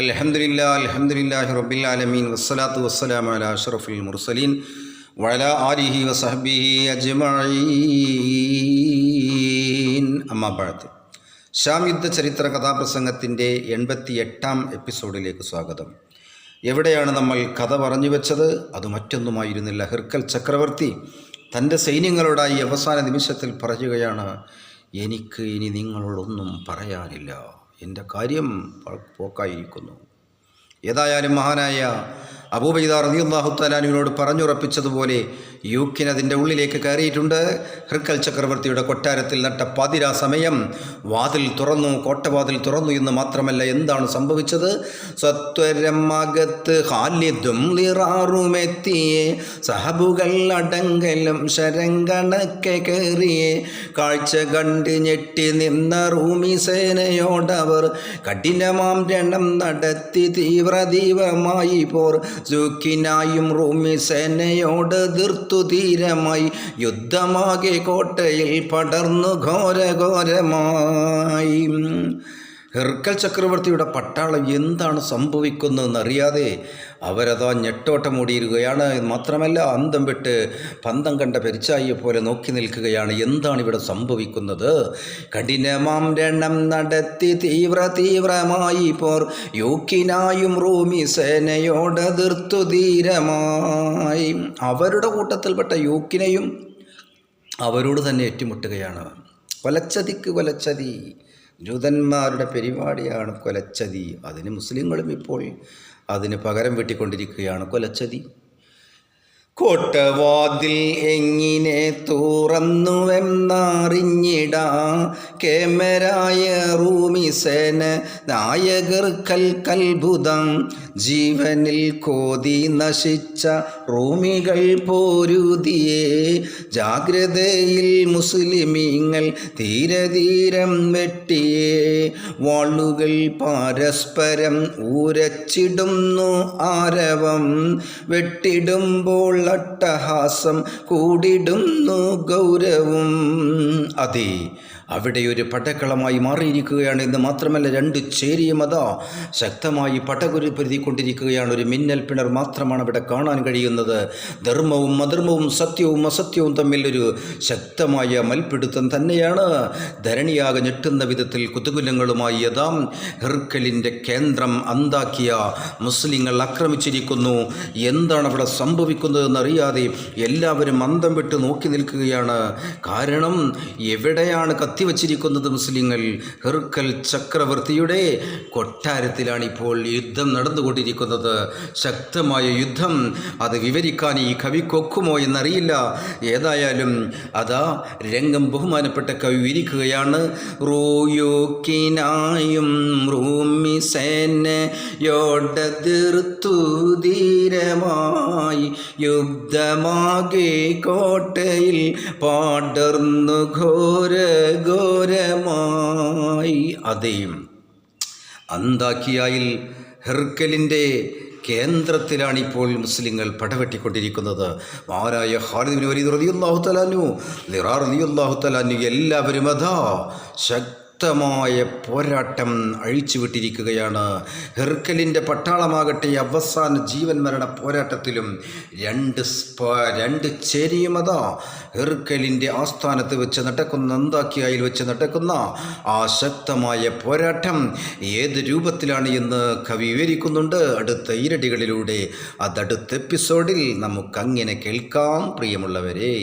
അൽഹംദുലില്ലാഹി റബ്ബിൽ ആലമീൻ വസ്സലാത്തു വസ്സലാമു അലാ അഷ്റഫിൽ മുർസലീൻ വഅല ആലിഹി വസഹബിഹി ബഅദ്. ഷാം യുദ്ധ ചരിത്ര കഥാപ്രസംഗത്തിന്റെ എൺപത്തി എട്ടാം എപ്പിസോഡിലേക്ക് സ്വാഗതം. എവിടെയാണ് നമ്മൾ കഥ പറഞ്ഞു വെച്ചത്? അത് മറ്റൊന്നുമായിരുന്നില്ല. ഹിർക്കൽ ചക്രവർത്തി തന്റെ സൈന്യങ്ങളോടായി അവസാന നിമിഷത്തിൽ പറയുകയാണ് എനിക്ക് ഇനി നിങ്ങളോടൊന്നും പറയാനില്ല. എന്റെ കാര്യം പോക്കായിരിക്കുന്നു. ഏതായാലും മഹാനായ അബൂബൈദ റളിയല്ലാഹു തലാനുവിനോട് പറഞ്ഞുറപ്പിച്ചതുപോലെ യൂക്കിൻ അതിന്റെ ഉള്ളിലേക്ക് കയറിയിട്ടുണ്ട്. ഹൃക്കൽ ചക്രവർത്തിയുടെ കൊട്ടാരത്തിൽ നട്ട പാതിരാ സമയം വാതിൽ തുറന്നു കോട്ടവാതിൽ തുറന്നു എന്ന് മാത്രമല്ല എന്താണ് സംഭവിച്ചത്? സത്വരം അകത്ത് ഹാല്യതും ലിറാറുമെത്തിയേ സഹബുകൾ അടങ്കലും ശരങ്കണക്കെ കയറിയേ കാഴ്ച കണ്ട് ഞെട്ടി നിന്ന റൂമി സേനയോടവർ കഠിനമാം രണം നടത്തി തീവ്ര തീവ്രമായി പോർ. സുഖിനായും റൂമി സേനയോട് തീർത്തു ധീരമായി യുദ്ധമാകെ കോട്ടയിൽ പടർന്നു ഘോര ഘോരമായി ഹെർക്കൽ ചക്രവർത്തിയുടെ പട്ടാളം എന്താണ് സംഭവിക്കുന്നതെന്നറിയാതെ അവരതാ ഞെട്ടോട്ടമോടിയിരിക്കുകയാണ് മാത്രമല്ല അന്തം വിട്ട് പന്തം കണ്ട പെരിച്ചായിയെ പോലെ നോക്കി നിൽക്കുകയാണ്. എന്താണ് ഇവിടെ സംഭവിക്കുന്നത്? കഠിനമാം രണം നടത്തി തീവ്ര തീവ്രമായി പോർ. യൂക്കിനായും റൂമി സേനയോട് തീർത്തു ധീരമായി. അവരുടെ കൂട്ടത്തിൽപ്പെട്ട യൂക്കിനെയും അവരോട് തന്നെ ഏറ്റുമുട്ടുകയാണ്. കൊലച്ചതിക്ക് കൊലച്ചതി ജൂതന്മാരുടെ പരിപാടിയാണ് കൊലച്ചതി. അതിന് മുസ്ലിങ്ങളും ഇപ്പോൾ അതിന് പകരം വെട്ടിക്കൊണ്ടിരിക്കുകയാണ് കൊലച്ചതി. കോട്ടവാതിൽ എങ്ങിനെ തുറന്നുവെന്നറിഞ്ഞിടാ കേമരായ റൂമിസേന നായകർ കൽ കൽബുദം ജീവനിൽ കോതി നശിച്ച റൂമികൾ പോരുതിയേ. ജാഗ്രതയിൽ മുസ്ലിമീങ്ങൾ തീരതീരം വെട്ടിയേ. വാളുകൾ പരസ്പരം ഊരച്ചിടുന്നു ആരവം. വെട്ടിടുമ്പോൾ അട്ടഹാസം കൂടിടുന്നു ഗൗരവം. അതെ അവിടെ ഒരു പടക്കളമായി മാറിയിരിക്കുകയാണ് എന്ന് മാത്രമല്ല രണ്ട് ചേരിയും അതാ ശക്തമായി പടകുരു പൊരുതിക്കൊണ്ടിരിക്കുകയാണ് ഒരു മിന്നൽ പിണർ മാത്രമാണ് അവിടെ കാണാൻ കഴിയുന്നത്. ധർമ്മവും അധർമ്മവും സത്യവും അസത്യവും തമ്മിൽ ഒരു ശക്തമായ മൽപിടുത്തം തന്നെയാണ്. ധരണിയാകെ ഞെട്ടുന്ന വിധത്തിൽ കുതുകുലങ്ങളുമായി യഥാം ഹെർക്കലിന്റെ കേന്ദ്രം അന്താക്കിയ മുസ്ലിങ്ങൾ ആക്രമിച്ചിരിക്കുന്നു. എന്താണ് അവിടെ സംഭവിക്കുന്നതെന്നറിയാതെ എല്ലാവരും അന്തം വിട്ട് നോക്കി നിൽക്കുകയാണ്. കാരണം എവിടെയാണ് കത്തിവച്ചിരിക്കുന്നത് മുസ്ലിങ്ങൾ ഹെർക്കൽ ചക്രവർത്തിയുടെ കൊട്ടാരത്തിലാണിപ്പോൾ യുദ്ധം നടന്നുകൊണ്ടിരിക്കുന്നത്. ശക്തമായ യുദ്ധം. അത് വിവരിക്കാൻ ഈ കവിക്കൊക്കുമോ എന്നറിയില്ല. ഏതായാലും അതാ രംഗം ബഹുമാനപ്പെട്ട കവി വിരിക്കുകയാണ്. റോയോക്കിനായും റൂമി സേനയോടതിർത്തു ധീരമായി യുദ്ധമാകെ കോട്ടയിൽ പാടർന്നു ഘോര ഘോരമായി. അതേയും അന്താക്കിയായിൽ ഹെർക്കലിന്റെ കേന്ദ്രത്തിലാണ് ഇപ്പോൾ മുസ്ലിങ്ങൾ പടവെട്ടിക്കൊണ്ടിരിക്കുന്നത്. മാരായ ഖാലിദ് വലിയ റളിയല്ലാഹു തലാനു ലിറാ റളിയല്ലാഹു തലാനു എല്ലാവരും അതാ ശക്തമായ പോരാട്ടം അഴിച്ചുവിട്ടിരിക്കുകയാണ്. ഹെർക്കലിന്റെ പട്ടാളമാകട്ടെ അവസാന ജീവൻ മരണ പോരാട്ടത്തിലും രണ്ട് രണ്ട് ചേരിയുമതാ ഹെർക്കലിന്റെ ആസ്ഥാനത്ത് വെച്ച് നടക്കുന്ന എന്താക്കിയായിൽ വെച്ച് നടക്കുന്ന ആ ശക്തമായ പോരാട്ടം ഏത് രൂപത്തിലാണ് എന്ന് കവി വിവരിക്കുന്നുണ്ട്. അടുത്ത ഇരടികളിലൂടെ അതടുത്ത എപ്പിസോഡിൽ നമുക്കങ്ങനെ കേൾക്കാം പ്രിയമുള്ളവരെ.